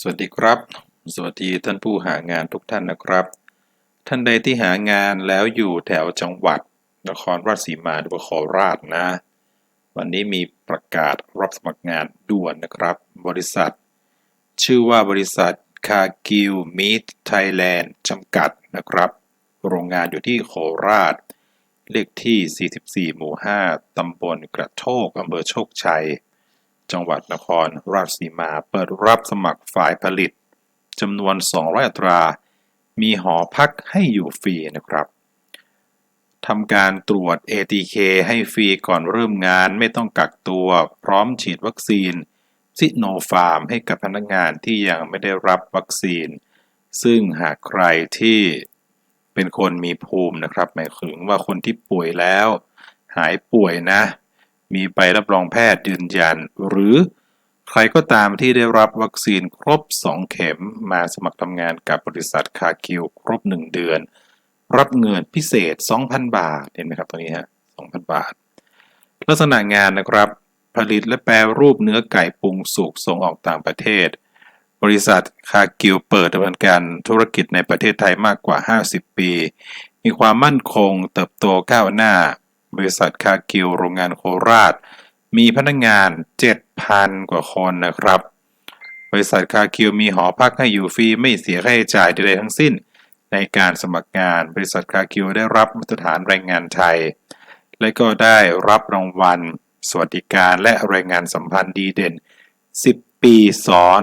สวัสดีครับ สวัสดีท่านผู้หางานทุกท่านนะครับ ท่านใดที่หางานแล้วอยู่แถวจังหวัดนครราชสีมาหรือว่าโคราชนะ วันนี้มีประกาศรับสมัครงานด่วนนะครับ บริษัท ชื่อว่าบริษัทคากิวมีทไทยแลนด์จำกัดนะครับ โรงงานอยู่ที่โคราช เลขที่ 44 หมู่ 5 ตำบลกระโทกอำเภอโชคชัย จังหวัดนครราชสีมาเปิดรับสมัครฝ่ายผลิตจำนวน 200 อัตรา มีหอพักให้อยู่ฟรีนะครับทำการตรวจ ATK ให้ฟรีก่อนเริ่มงานไม่ต้องกักตัว พร้อมฉีดวัคซีนซิโนฟาร์มให้กับพนักงานที่ยังไม่ได้รับวัคซีน ซึ่งหากใครที่เป็นคนมีภูมินะครับ หมายถึงว่าคนที่ป่วยแล้ว หายป่วยนะ มีใบรับรองแพทย์ยืนยัน หรือใครก็ตามที่ได้รับวัคซีนครบ 2 เข็มมาสมัครทำงานกับบริษัทคาคิวครบ 1 เดือน รับเงินพิเศษ 2,000 บาทเห็นไหมครับตรงนี้ฮะ2,000 บาท ลักษณะงานนะครับ ผลิตและแปรรูปเนื้อไก่ปรุงสุกส่งออกต่างประเทศ บริษัทคากิวเปิดดำเนินการธุรกิจในประเทศไทยมากกว่า 50 ปี มีความมั่นคงเติบโตก้าวหน้า บริษัทคากิวโรงงานโคราช มีพนักงาน 7,000 กว่าคนนะครับ บริษัทคาคิวมีหอพักให้อยู่ฟรีไม่เสียค่าใช้จ่ายใดๆทั้งสิ้น ในการสมัครงานบริษัทคาคิวได้รับมาตรฐานแรงงานไทย และก็ได้รับรางวัล สวัสดิการและแรงงานสัมพันธ์ดีเด่น 10 ปีซ้อน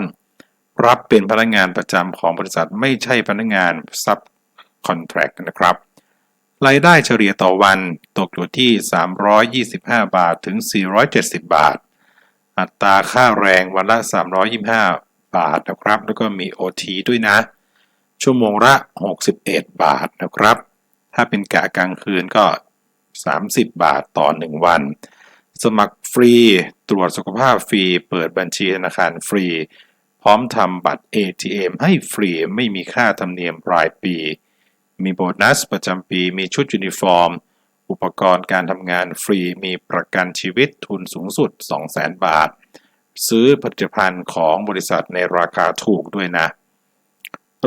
รับเป็นพนักงานประจำของบริษัทไม่ใช่พนักงานซับคอนแทรคนะครับ รายได้เฉลี่ยต่อวันตกอยู่ที่ 325 บาทถึง 470 บาท อัตราค่าแรงวันละ 325 บาทนะครับ แล้วก็มี OT ด้วยนะ ชั่วโมงละ 61 บาทนะครับ ถ้าเป็นกะกลางคืนก็ 30 บาทต่อ 1 วัน สมัครฟรี ตรวจสุขภาพฟรี เปิดบัญชีธนาคารฟรี พร้อมทำบัตร ATM ให้ฟรี ไม่มีค่าธรรมเนียมรายปี มีโบนัสประจำปี มีชุดยูนิฟอร์ม อุปกรณ์การทำงานฟรี มีประกันชีวิตทุนสูงสุด 200,000 บาท ซื้อผลิตภัณฑ์ของบริษัทในราคาถูกด้วยนะ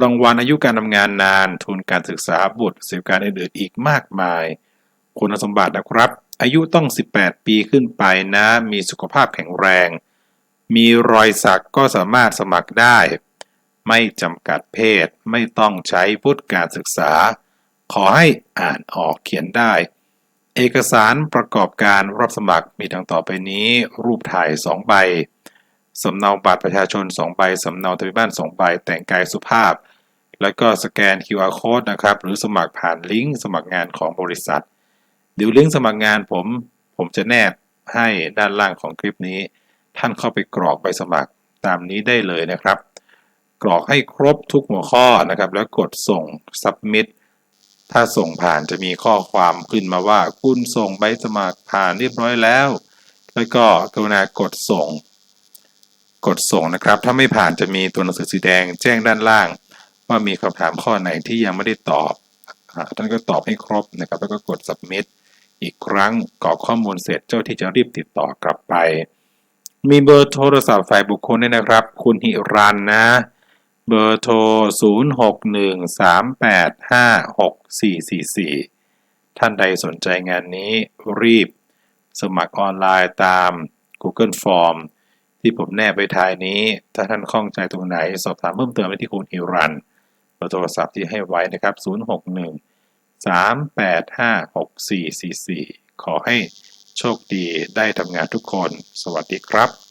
รางวัลอายุการทำงานนาน ทุนการศึกษาบุตรสิทธิการอื่นๆอีกมากมาย คุณสมบัตินะครับ อายุต้อง 18 ปีขึ้นไปนะ มีสุขภาพแข็งแรง มีรอยสักก็สามารถสมัครได้ ไม่จำกัดเพศ ไม่ต้องใช้พุทธการศึกษา ขอให้อ่านออกเขียนได้ เอกสารประกอบการรับสมัครมีดังต่อไปนี้ รูปถ่าย 2 ใบ สำเนาบัตรประชาชน 2 ใบ สำเนาทะเบียนบ้าน 2 ใบ แต่งกายสุภาพ แล้วก็สแกน QR code นะครับ หรือสมัครผ่านลิงก์สมัครงานของบริษัท เดี๋ยวลิงก์สมัครงานผม ผมจะแนบให้ด้านล่างของคลิปนี้ ท่านเข้าไปกรอกใบสมัครตามนี้ได้เลยนะครับ กรอกให้ครบทุกหัวข้อนะครับ แล้วกดส่ง submit ถ้าส่งผ่านจะมีข้อความขึ้นมาว่า คุณส่งใบสมัครผ่านเรียบร้อยแล้ว แล้วก็กรุณากดส่ง กดส่งนะครับ ถ้าไม่ผ่านจะมีตัวหนังสือสีแดงแจ้งด้านล่าง ว่ามีคำถามข้อไหนที่ยังไม่ได้ตอบท่านก็ตอบให้ครบนะครับ แล้วก็กด submit อีกครั้งกรอกข้อมูลเสร็จเจ้าที่จะรีบติดต่อกลับไป มีเบอร์โทรศัพท์ฝ่ายบุคคลด้วยนะครับ คุณหิรันนะ เบอร์โทร 0613856444 ท่านใดสนใจงานนี้รีบ สมัครออนไลน์ตาม Google Form ที่ผมแนบไปท้ายนี้ ถ้าท่านข้องใจตรงไหน สอบถามเพิ่มเติมไปที่คุณฮิรันเบอร์โทรศัพท์ที่ให้ไว้นะครับ 061 3856444 ขอให้โชคดีได้ทำงานทุกคน สวัสดีครับ